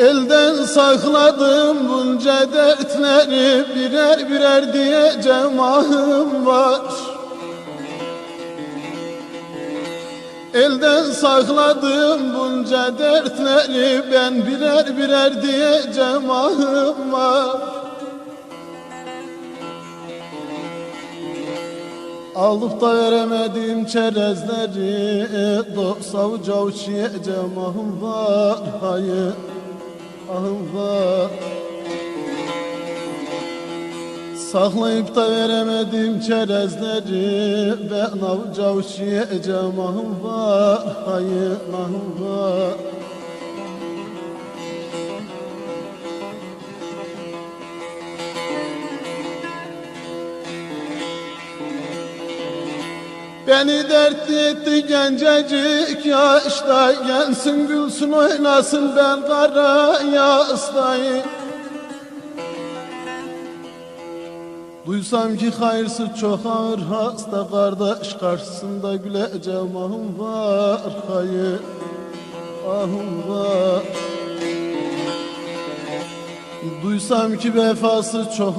Elden sakladım bunca dertleri birer birer diyeceğim ahım var. Elden sakladım bunca dertleri ben birer birer diyeceğim ahım var. Alıp da veremedim çerezleri Dost avuç avuç yiyeceğim ahım var Hayır ahım var. Saklayıp da veremedim çerezleri Ben yiyeceğim ahım var Hayır ahım var Beni dert etti gencecik yaşta. Gelsin gülsün oynasın ben kara yastayım Duysam ki hayırsız çok ağır hasta. Kardeş karşısında güleceğim ahım var Hayır ahım var Duysam ki vefası çok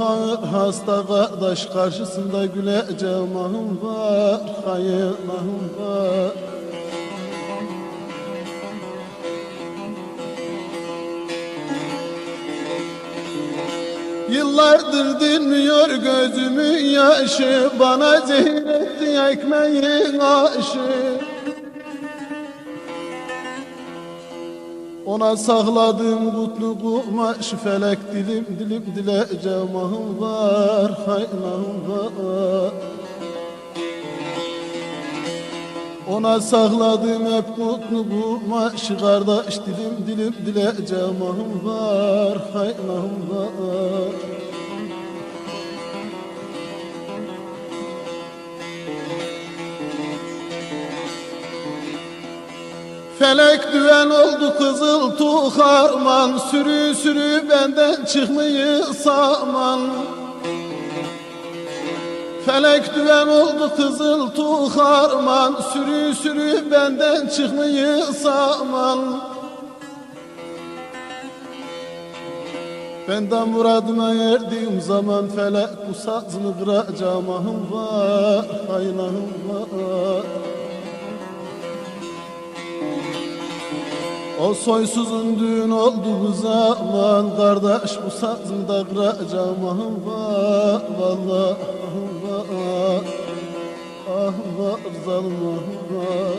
hasta kardeş karşısında güleceğim ahım var hayır ahım var. Yıllardır dinmiyor gözümün yaşı Bana zehir etti ekmeğin aşı Ona sakladım kutlu kumaş Felek dilim dilim dileceğim ahım var Haynahım var. Ona sakladım hep kutlu kumaş Kardeş dilim dilim dileceğim ahım var Haynahım var Felek düven oldu kızıl tuharman Sürü sürü benden çıkmayı saman. Felek düven oldu kızıl tuharman Sürü sürü benden çıkmayı saman. Benden muradıma erdiğim zaman felek bu sazını kıracağım ahım var Haynahım var O soysuzun düğün oldu bu zaman Kardeş bu sazında kıracağım. Ahım var Vallahi ahım var Ah var zalim ahım var